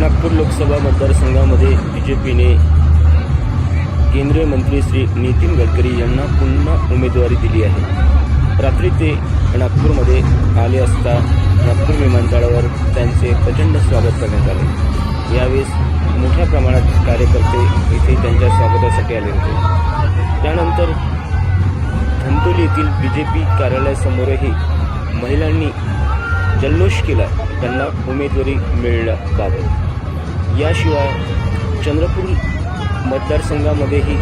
नागपूर लोकसभा मतदारसंघामध्ये B J पीने केंद्रीय मंत्री श्री नितीन गडकरी यांना पुन्हा उमेदवारी दिली आहे. रात्री ते नागपूरमध्ये आले असता नागपूर विमानतळावर त्यांचे प्रचंड स्वागत करण्यात आले. यावेळेस मोठ्या प्रमाणात कार्यकर्ते इथे त्यांच्या स्वागतासाठी आले होते. त्यानंतर धंतोली येथील बी जे पी कार्यालयासमोरही महिलांनी जल्लोष केला. त्यांना उमेदवारी मिळण्याबाबत. याशिवाय चंद्रपूर मतदारसंघामध्येही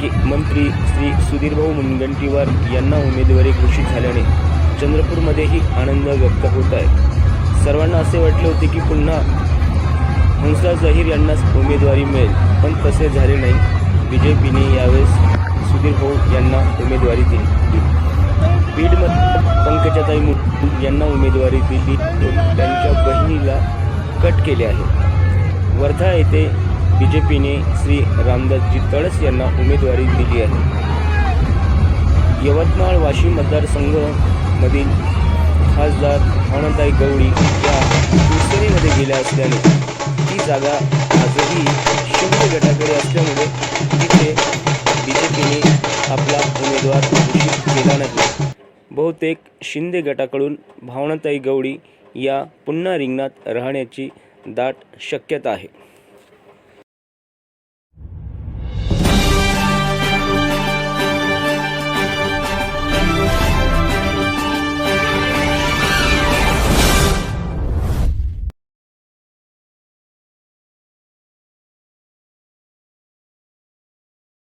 के मंत्री श्री सुधीरभाऊ मुनगंटीवार यांना उमेदवारी घोषित झाल्याने चंद्रपूरमध्येही आनंद व्यक्त होत आहे. सर्वांना असे वाटले होते की पुन्हा हंसा जहीर यांनाच उमेदवारी मिळेल पण तसे झाले नाही. बी जे पीने यावेळेस सुधीर भाऊ यांना उमेदवारी दिली. बीडमध्ये पंकजाताई मुंडे यांना उमेदवारी दिली. त्यांच्या बहिणीला कट केले आहे. वर्धा येथे बी जे पीने श्री रामदासजी तळस यांना उमेदवारी दिली आहे. यवतमाळ वाशिम मतदारसंघमधील खासदार आनंदाई गवळी या शिवसेनेमध्ये गेल्या असल्याने ती जागा आजही शिंद गटाकडे असल्यामुळे तिथे बी जे पीने आपला उमेदवार घोषित केला नाही. बहुतेक शिंदे गटाकडून भावनाताई गवळी या पुन्हा रिंगणात राहण्याची दाट शक्यता आहे.